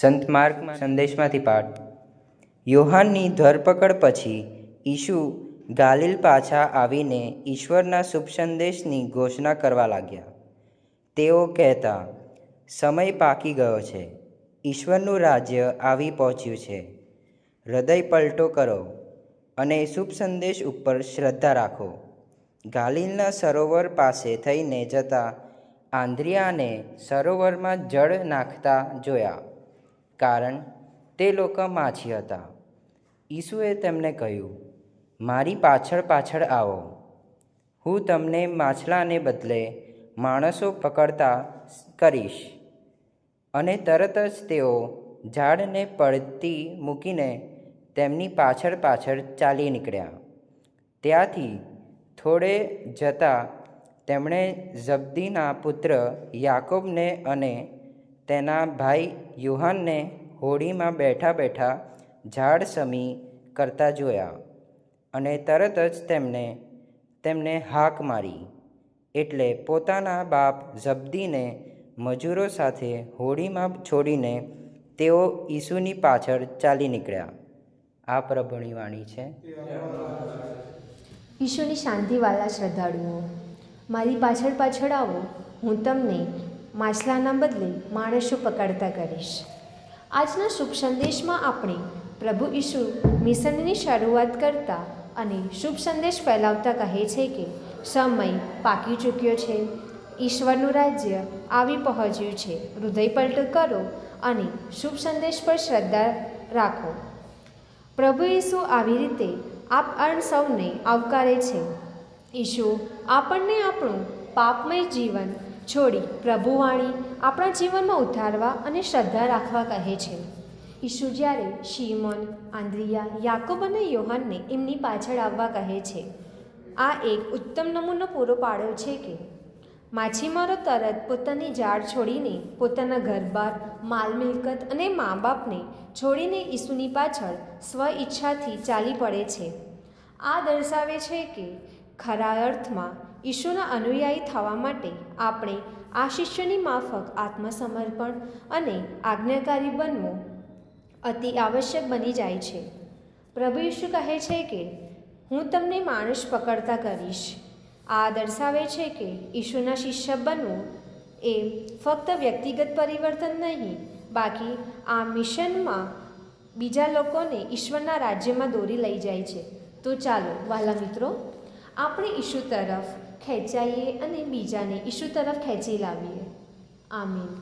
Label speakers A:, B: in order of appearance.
A: સંત માર્ગ સંદેશમાંથી પાઠ. યોહાનની ધરપકડ પછી ઈશુ ગાલિલ પાછા આવીને ઈશ્વરના શુભ સંદેશની ઘોષણા કરવા લાગ્યા. તેઓ કહેતા, સમય પાકી ગયો છે. ઈશ્વરનું રાજ્ય આવી પહોંચ્યું છે. હૃદય પલટો કરો અને શુભ સંદેશ ઉપર શ્રદ્ધા રાખો. ગાલિલના સરોવર પાસે થઈને જતા આંદ્રિયાને સરોવરમાં જળ નાખતા જોયા. કારણ તે લોકો માછી હતા. ઈસુએ તેમને કહ્યું, મારી પાછળ પાછળ આવો. હું તમને માછલાને બદલે માણસો પકડતા કરીશ. અને તરત જ તેઓ ઝાડને પડતી મૂકીને તેમની પાછળ પાછળ ચાલી નીકળ્યા. ત્યાંથી થોડે જતાં તેમણે જબ્દીના પુત્ર યાકોબને અને તેના ભાઈ યુહાનને હોડીમાં બેઠા બેઠા ઝાડ સમી કરતા જોયા અને તરત જ તેમને તેમને હાક મારી એટલે પોતાના બાપ ઝબદીને મજૂરો સાથે હોડીમાં છોડીને તેઓ ઈસુની પાછળ ચાલી નીકળ્યા. આ પ્રભુની વાણી છે.
B: ઈશુની શાંતિવાળા શ્રદ્ધાળુઓ, મારી પાછળ પાછળ આવો, હું તમને માછલાના બદલે માણસો પકડતા કરીશ. આજના શુભ સંદેશમાં આપણે પ્રભુ ઈસુ મિશનની શરૂઆત કરતા અને શુભ સંદેશ ફેલાવતા કહે છે કે, સમય પાકી ચૂક્યો છે, ઈશ્વરનું રાજ્ય આવી પહોંચ્યું છે, હૃદય પલટો કરો અને શુભ સંદેશ પર શ્રદ્ધા રાખો. પ્રભુ ઈસુ આવી રીતે આપ અણ સૌને આવકારે છે. ઈશુ આપણને આપણું પાપમય જીવન છોડી પ્રભુવાણી આપણા જીવનમાં ઉતારવા અને શ્રદ્ધા રાખવા કહે છે. ઈશુ જ્યારે શિમોન, આંદ્રિયા, યાકોબ અને યોહાનને એમની પાછળ આવવા કહે છે, આ એક ઉત્તમ નમૂનો પૂરો પાડ્યો છે કે, માછીમારો તરત પોતાની જાળ છોડીને પોતાના ઘરબાર, માલ મિલકત અને મા બાપને છોડીને ઈસુની પાછળ સ્વ ઈચ્છાથી ચાલી પડે છે. આ દર્શાવે છે કે ખરા અર્થમાં ઈશુના અનુયાયી થવા માટે આપણે આ શિષ્યની માફક આત્મસમર્પણ અને આજ્ઞાકારી બનવું અતિ આવશ્યક બની જાય છે. પ્રભુ ઈશુ કહે છે કે, હું તમને માણસ પકડતા કરીશ. આ દર્શાવે છે કે ઈશુના શિષ્ય બનવું એ ફક્ત વ્યક્તિગત પરિવર્તન નહીં, બાકી આ મિશનમાં બીજા લોકોને ઈશ્વરના રાજ્યમાં દોરી લઈ જાય છે. તો ચાલો, વાલા મિત્રો, આપણે ઈશુ તરફ ખેંચાઈએ અને બીજાને ઈશુ તરફ ખેંચી લાવીએ. આમીન.